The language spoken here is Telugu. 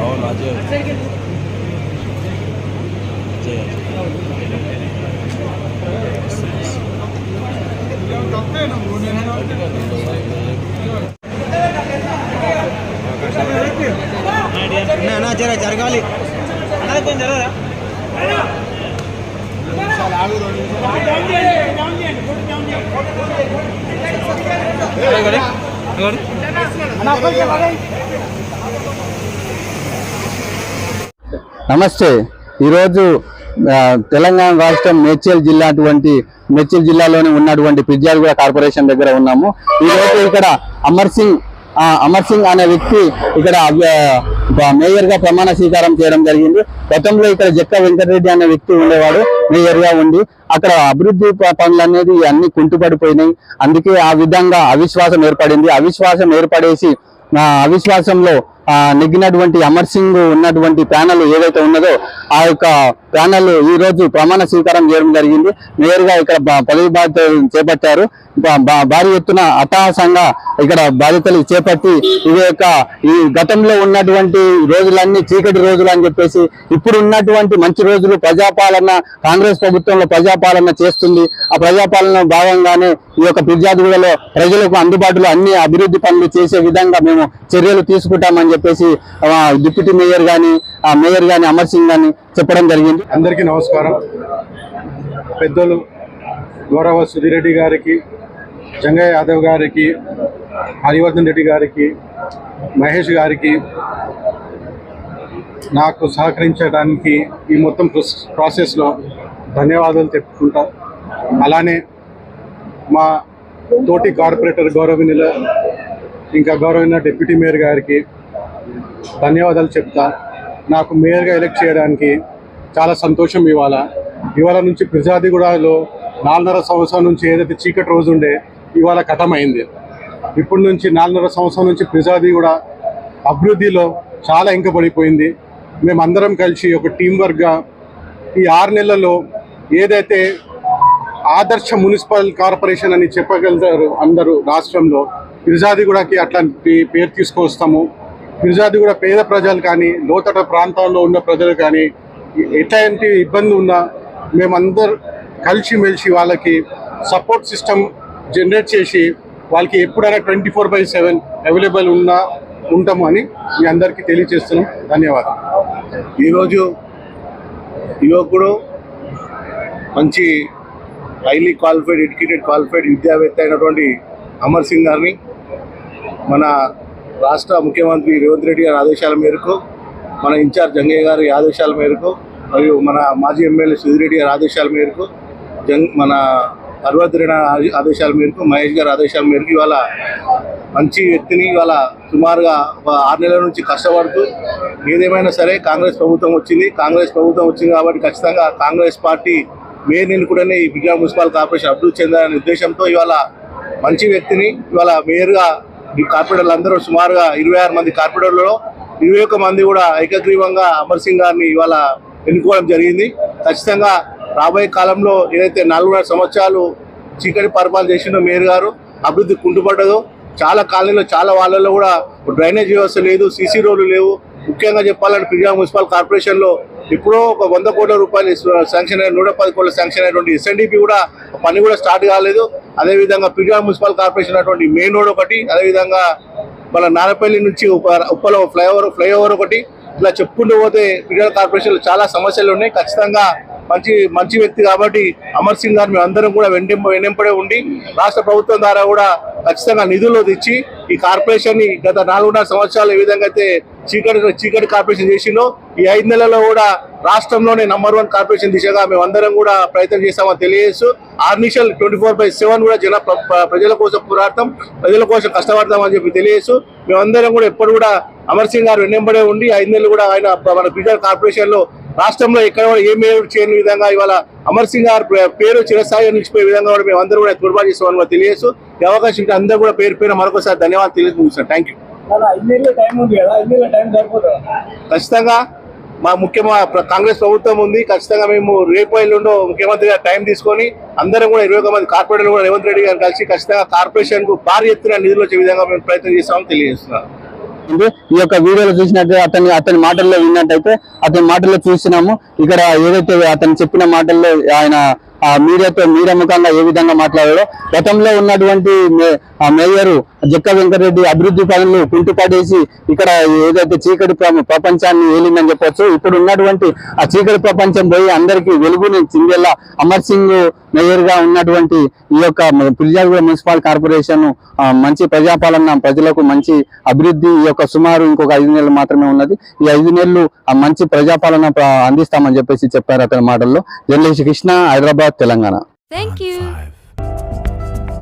అవును అజయ్. జర జరగాలి. అలా కొంచెం జరగరా నమస్తే. ఈరోజు తెలంగాణ రాష్ట్రం మేడ్చల్ జిల్లా అటువంటి మేడ్చల్ జిల్లాలోని ఉన్నటువంటి పిర్జాదిగూడ కార్పొరేషన్ దగ్గర ఉన్నాము. ఈరోజు ఇక్కడ అమర్ సింగ్ అమర్ సింగ్ అనే వ్యక్తి ఇక్కడ మేయర్గా ప్రమాణ స్వీకారం చేయడం జరిగింది. గతంలో ఇక్కడ జక్క వెంకటరెడ్డి అనే వ్యక్తి ఉండేవాడు మేయర్గా ఉండి అక్కడ అభివృద్ధి పనులు అనేది అన్ని కుంటుపడిపోయినాయి. అందుకే ఆ విధంగా అవిశ్వాసం ఏర్పడింది. అవిశ్వాసం ఏర్పడేసి అవిశ్వాసంలో ఆ, నెగ్గినటువంటి అమర్ సింగ్ ఉన్నటువంటి ప్యానల్ ఏదైతే ఉన్నదో ఆ యొక్క ప్యానల్ ఈ రోజు ప్రమాణ స్వీకారం చేయడం జరిగింది. మేయర్గా ఇక్కడ పదవి బాధ్యత చేపట్టారు. భారీ ఎత్తున అట్టహాసంగా ఇక్కడ బాధితులు చేపట్టి ఇది యొక్క ఈ గతంలో ఉన్నటువంటి రోజులన్నీ చీకటి రోజులు అని చెప్పేసి ఇప్పుడు ఉన్నటువంటి మంచి రోజులు ప్రజాపాలన కాంగ్రెస్ ప్రభుత్వంలో ప్రజాపాలన చేస్తుంది. ఆ ప్రజాపాలన భాగంగానే ఈ యొక్క ఫిర్యాదులలో ప్రజలకు అందుబాటులో అన్ని అభివృద్ధి పనులు చేసే విధంగా మేము చర్యలు తీసుకుంటామని చెప్పేసి డిప్యూటీ మేయర్ కానీ ఆ మేయర్ కానీ అమర్ సింగ్ కానీ చెప్పడం జరిగింది. అందరికీ నమస్కారం. పెద్దలు గౌరవ సుధిరెడ్డి గారికి జంగయ్య యాదవ్ గారికి హరివర్ధన్ రెడ్డి గారికి మహేష్ గారికి నాకు సహకరించడానికి ఈ మొత్తం ప్రాసెస్లో ధన్యవాదాలు చెప్పుకుంటా అలానే మా తోటి కార్పొరేటర్ గౌరవనీయుల ఇంకా గౌరవనీయ డిప్యూటీ మేయర్ గారికి ధన్యవాదాలు చెప్తా. నాకు మేయర్గా ఎలక్ట్ చేయడానికి చాలా సంతోషం ఇవాళ. ఇవాళ నుంచి ప్రజాదిగూడలో నాలుగున్నర సంవత్సరం నుంచి ఏదైతే చీకటి రోజు ఉండే ఇవాళ కథమైంది. ఇప్పటి నుంచి నాలుగున్నర సంవత్సరం నుంచి ప్రజాదిగూడ అభివృద్ధిలో చాలా ఇంకబడిపోయింది మేమందరం కలిసి ఒక టీం వర్క్గా ఈ ఆరు నెలల్లో ఏదైతే ఆదర్శ మున్సిపల్ కార్పొరేషన్ అని చెప్పగలుగుతారు అందరూ రాష్ట్రంలో ఫిర్జాదిగూడకి అట్లాంటి పేరు తీసుకొస్తాము. ఫిర్జాదిగూడ పేద ప్రజలు కానీ లోతట ప్రాంతాల్లో ఉన్న ప్రజలు కానీ ఎట్లాంటి ఇబ్బంది ఉన్నా మేమందరూ కలిసిమెలిసి వాళ్ళకి సపోర్ట్ సిస్టమ్ జనరేట్ చేసి వాళ్ళకి ఎప్పుడైనా twenty four by seven available ఉన్నా ఉంటాము అని మీ అందరికీ తెలియజేస్తున్నాం. ధన్యవాదాలు. ఈరోజు యువకుడు మంచి హైలీ క్వాలిఫైడ్ ఎడ్యుకేటెడ్ క్వాలిఫైడ్ విద్యావేత్త అయినటువంటి అమర్ సింగ్ గారిని మన రాష్ట్ర ముఖ్యమంత్రి రేవంత్ రెడ్డి గారి ఆదేశాల మేరకు మన ఇన్ఛార్జ్ జంగయ్య గారి ఆదేశాల మేరకు మరియు మన మాజీ ఎమ్మెల్యే సుధిరెడ్డి గారి ఆదేశాల మేరకు జంగ్ మన పర్వతరేణ ఆదేశాల మేరకు మహేష్ గారి ఆదేశాల మేరకు ఇవాళ మంచి వ్యక్తిని ఇవాళ సుమారుగా ఒక ఆరు నెలల నుంచి కష్టపడుతూ ఏదేమైనా సరే కాంగ్రెస్ ప్రభుత్వం వచ్చింది. కాంగ్రెస్ ప్రభుత్వం వచ్చింది కాబట్టి ఖచ్చితంగా కాంగ్రెస్ పార్టీ మేయర్ని కూడా ఈ బిజా మున్సిపల్ కార్పొరేషన్ అభివృద్ధి చెందాలనే ఉద్దేశంతో ఇవాళ మంచి వ్యక్తిని ఇవాళ మేయర్గా ఈ కార్పొరేటర్లు అందరూ సుమారుగా ఇరవై ఆరు మంది కార్పొరేటర్లలో ఇరవై ఒక్క మంది కూడా ఏకగ్రీవంగా అమర్ సింగ్ గారిని ఇవాళ ఎన్నుకోవడం జరిగింది. ఖచ్చితంగా రాబోయే కాలంలో ఏదైతే నాలుగున్నర సంవత్సరాలు చీకటి పరిపాలన చేసిండో మేయర్ గారు అభివృద్ధి కుంటుపడ్డదో చాలా కాలనీలో చాలా వాళ్ళలో కూడా డ్రైనేజ్ వ్యవస్థ లేదు సీసీ రోడ్లు లేవు. ముఖ్యంగా చెప్పాలంటే పిరియా మున్సిపల్ కార్పొరేషన్లో ఎప్పుడో ఒక వంద కోట్ల రూపాయలు శాంక్షన్ అయిన నూట పది కోట్ల శాంక్షన్ అయినటువంటి ఎస్ఎన్డిపి కూడా పని కూడా స్టార్ట్ కాలేదు. అదేవిధంగా పిరియా మున్సిపల్ కార్పొరేషన్ అటువంటి మెయిన్ రోడ్ ఒకటి అదేవిధంగా మన నారపల్లి నుంచి ఉప్పలో ఫ్లైఓవర్ ఫ్లైఓవర్ ఒకటి. ఇలా చెప్పుకుంటూ పోతే పిరియా కార్పొరేషన్లో చాలా సమస్యలు ఉన్నాయి. ఖచ్చితంగా మంచి మంచి వ్యక్తి కాబట్టి అమర్ సింగ్ గారు మేము అందరం కూడా వెంటింప వెన్నెంపడే ఉండి రాష్ట్ర ప్రభుత్వం ద్వారా కూడా ఖచ్చితంగా నిధులు తెచ్చి ఈ కార్పొరేషన్ని గత నాలుగున్నర సంవత్సరాలు ఏ విధంగా అయితే చీకటి చీకటి కార్పొరేషన్ చేసిందో ఈ ఐదు నెలల్లో కూడా రాష్ట్రంలోనే నంబర్ వన్ కార్పొరేషన్ దిశగా మేము అందరం కూడా ప్రయత్నం చేస్తామని తెలియజేస్తూ ఆర్నిషల్ ట్వంటీ ఫోర్ బై సెవెన్ కూడా జన ప్ర- ప్రజల కోసం పోరాడతాం ప్రజల కోసం కష్టపడతామని చెప్పి తెలియజేస్తూ మేమందరం కూడా ఎప్పుడు కూడా అమర్ సింగ్ గారు వెన్నెంబడే ఉండి ఐదు నెలలు కూడా ఆయన మన బిజర్ కార్పొరేషన్లో రాష్ట్రంలో ఎక్కడ కూడా ఏ చేయని విధంగా ఇవాళ అమర్ సింగ్ గారు పేరు చిరస్థాయి నిలిచిపోయే విధంగా కూడా మేము అందరూ కూడా తోడ్పాటు చేస్తామని కూడా తెలియజేస్తూ ఈ అవకాశం ఉంటే అందరూ కూడా పేరు పేరు మరొకసారి ధన్యవాదాలు తెలియజేస్తున్నాను థ్యాంక్ యూ ఖచ్చితంగా మా ముఖ్యమా ప్ర- కాంగ్రెస్ ప్రభుత్వం ఉంది. ఖచ్చితంగా మేము రేపు ఎల్లుండో ముఖ్యమంత్రి గారు టైం తీసుకొని అందరం కూడా ఇరవై మంది కార్పొరేటర్లు కూడా రేవంత్ రెడ్డి గారు కలిసి ఖచ్చితంగా కార్పొరేషన్కు భారీ ఎత్తున నిధులు వచ్చే విధంగా మేము ప్రయత్నం చేస్తామని తెలియజేస్తున్నాం. ఉంది. ఈ యొక్క వీడియోలో చూసినట్టు అతని అతని మాటల్లో విన్నట్టయితే అతని మాటల్లో చూసినాము ఇక్కడ ఏదైతే అతను చెప్పిన మాటల్లో ఆయన మీడియాతో మీడియా ముఖంగా ఏ విధంగా మాట్లాడారో గతంలో ఉన్నటువంటి మే- మేయర్ జక్క వెంకటరెడ్డి అభివృద్ధి పనులు కుంటుపడేసి ఇక్కడ ఏదైతే చీకటి ప్రపంచాన్ని ఏలిందని చెప్పొచ్చు. ఇప్పుడు ఉన్నటువంటి ఆ చీకటి ప్రపంచం పోయి అందరికీ వెలుగుని చిందేలా అమర్ సింగ్ మేయర్గా ఉన్నటువంటి ఈ యొక్క పుల్జాగూడ మున్సిపల్ కార్పొరేషన్ ఆ, మంచి ప్రజాపాలన ప్రజలకు మంచి అభివృద్ధి ఈ యొక్క సుమారు ఇంకొక ఐదు నెలలు మాత్రమే ఉన్నది. ఈ ఐదు నెలలు ఆ మంచి ప్రజాపాలన అందిస్తామని చెప్పేసి చెప్పారు అతని మాటల్లో. జర్నలిస్ట్ కృష్ణ హైదరాబాద్. తెలంగాణ.